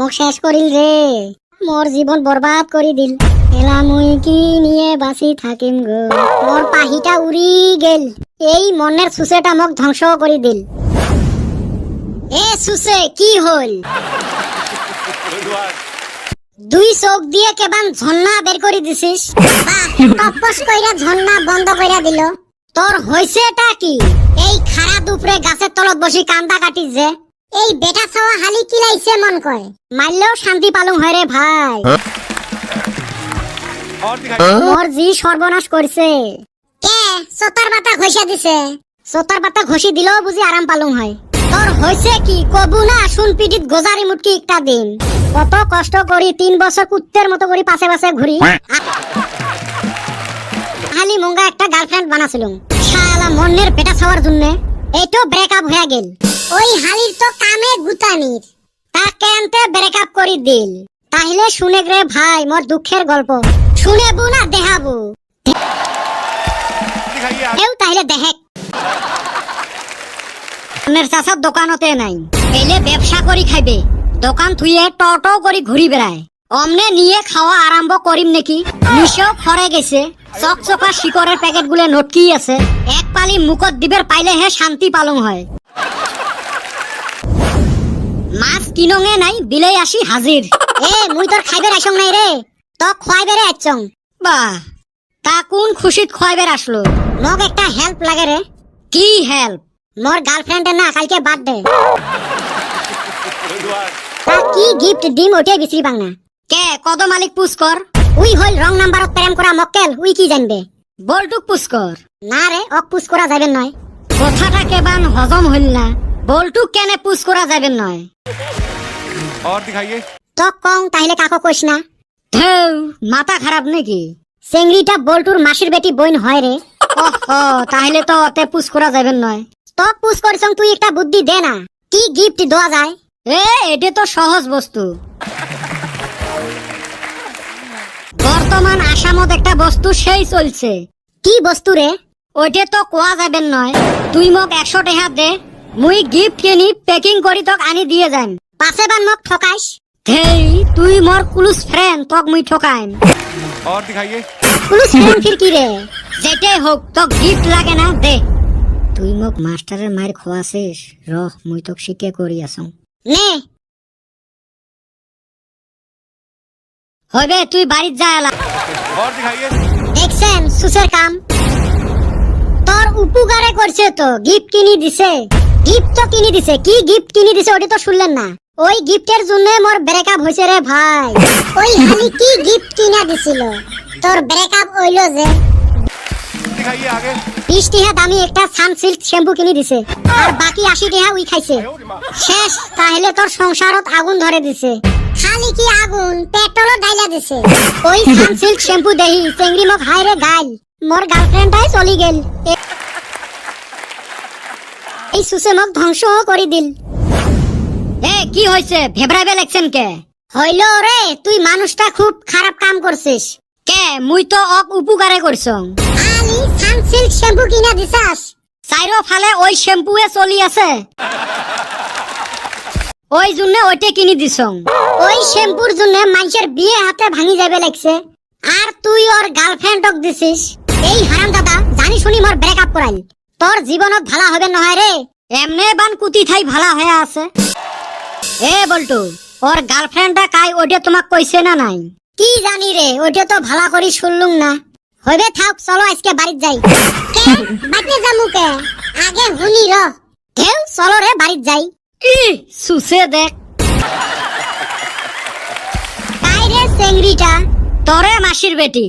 মোক শেষ করিল রে মোর জীবন বরবাদ কৰি দিল। এলা মুই কি নিয়ে বাঁচি থাকিম গো? মোর পাহিটা উড়ি গেল। এই মনের সুসেটা মোক ধ্বংস কৰি দিল। এ সুসে কি হল? দুই চোখ দিয়ে কেবান ঝর্ণা বের করে দিছিস। টপস কইরা ঝর্ণা বন্ধ কইরা দিল। তোর হইছেটা কি? এই খারা দুপুরে গাছের তলত বসি কান্দা কাটিস যে। এই বেটা ছাওয়া হালি কিলাইছে মন কয়? মারলেও শান্তি পালং হয় রে ভাই। মোর জি সর্বনাশ করছে কে সোতার পাতা ঘষা দিছে। সোতার পাতা ঘষি দিলেও বুঝি আরাম পালং হয়। তোর হইছে কি? কবু না শুন পিটিত গোজারি মুটকি একটা দিন কত কষ্ট করি তিন বছর কুত্তের মতো করি পাশে পাশে ঘুরি আলি মঙ্গা একটা গার্লফ্রেন্ড বানাছিলাম শালা মনের পেটা ছাওয়ার জন্য এইটো ব্রেকআপ হয়ে গেল। ওই হালির তো কামে গুতানির তা কেনতে ব্রেকআপ করি দিল? তাহলে শুনে রে ভাই, মোর দুঃখের গল্প। শুনেবু না দেহাবু এও তাহলে দেহেক। আপনার চাচার দোকানতে নাই। এলে ব্যবসা করি খাইবে। দোকান থুয়ে টটো করি ঘুরি বেড়ায়। অমনে নিয়ে খাওয়া আরম্ভ করিম নাকি? নিশেও খরে গেছে। চকচকা শিকরের প্যাকেটগুলো নটকি আছে। এক পালি মুখত দিবের পাইলে হে শান্তি পালং হয়। কিনঙে নাই বিলেই আসি হাজির। এ মুই তোর খাইবে আইসং নাই রে। তো খোয়াইবে রে আইচং বাহ। তা কোন খুশিত খোয়াইবার আসলো? মোক একটা হেল্প লাগে রে কি হেল্প? মোর গার্লফ্রেন্ডের না কালকে বার্থডে তা কি গিফট দিম ওটাই বিচরি পাং না। কে কদ মালিক পুষ কর উই হইল রং নাম্বারত প্রেম করা মক্কেল উই কি জানবে? বলটুক পুষ কর না রে অক পুষ করা যাবেন নয় কথাটা কেবান হজম হইল না। বলটুক কেনে পুষ করা যাবেন নয় और दिखाइए তক কং তাহলে কাকো কইস না ঢেউ মাথা খারাপ নাকি চেংড়িটা বল্টুর মাসির বেটি বইন হয় রে ওহো তাহলে তো অতে পুষ করা যাবেন নয় তক পুষ করিসং তুই একটা বুদ্ধি দে না কি গিফট দেওয়া যায় এ এটা তো সহজ বস্তু বর্তমান আসামত একটা বস্তু সেই চলছে কি বস্তু রে ওইটা তো কোয়া যাবেন নয় তুই মোক একশো টাকা দে মুই গিফট কিনি প্যাকিং করি তোক আনি দিয়ে যাম পাছে মোক ঠকাইস হেই তুই মোর কুলুস ফ্রেন্ড তক মুই ঠকাইম। আর দেখাইয়ে ফ্রেন্ড ফির কি রে হোক তক গিফট লাগে না দে। তুই মোক মাস্টারের মায়ের খোয়াছিস রহ মুই তোক শিকে করি নে? তুই বাড়িত যা আর দেখাইয়ে দেখছেন সুসের কাম। তোর উপকারে করছে তো গিফট কিনি দিছে। গিফট তো কিনি দিছে কি গিফট কিনি দিছে ওটা তো শুনলেন না। ওই গিফটের জন্য মোর ব্রেকআপ হইছে রে ভাই। ওই হালি কি গিফট কিনা দিছিল? তোর ব্রেকআপ হইল যে। বিশ টিহা দামি একটা সানসিল্ক শ্যাম্পু কিনে দিছে। আর বাকি আশি টিহা উই খাইছে। শেষ, তাহলে তোর সংসারত আগুন ধরে দিছে। খালি কি আগুন? পেট্রোলও ডাইলা দিছে। ওই সানসিল্ক শ্যাম্পু দেহি, চেংড়ি মোক হাইরে গাইল মোর গার্লফ্রেন্ডটাই চলি গেল। এই সুসে মোক ধ্বংসও কৰি দিল। এ কি হয়েছে? ভেবরাইবে লাগছেন কে? হইল রে তুই মানুষটা খুব খারাপ কাম করছিস। কে? মুই তো অক উপকারে করছং। সানসিল্ক শ্যাম্পু কিনা দিছাস? চাইরো ফালে ওই শ্যাম্পুয়ে চলি আছে। ওই জন্য ওইটা কিনি দিছং। ওই শ্যাম্পুর জন্য মানুষের বিয়ে হাতে ভাঙি যাবে লাগছে আর তুই ওর গার্লফ্রেন্ডক দিছিস। এই হারাম দাদা জানি শুনি মোর ব্রেকআপ করাইল। তোর জীবনত ভালা হবে নহয় রে। এমনে বান কুতি ঠাই ভালা হয়ে আছে। এ বলটু ওর গার্লফ্রেন্ডটা কাই ওটা তোমাক কইছে না নাই? কি জানি রে ওটা তো ভালা করি শুনলুম না। হইবে থাক চলো আজকে বাড়িত যাই। কে? বাটে যামু কে? আগে শুনি র কেউ চলো রে বাড়িত যাই। ই সুসে দেখ। কাই রে চেংড়িটা তরে মাসির বেটি।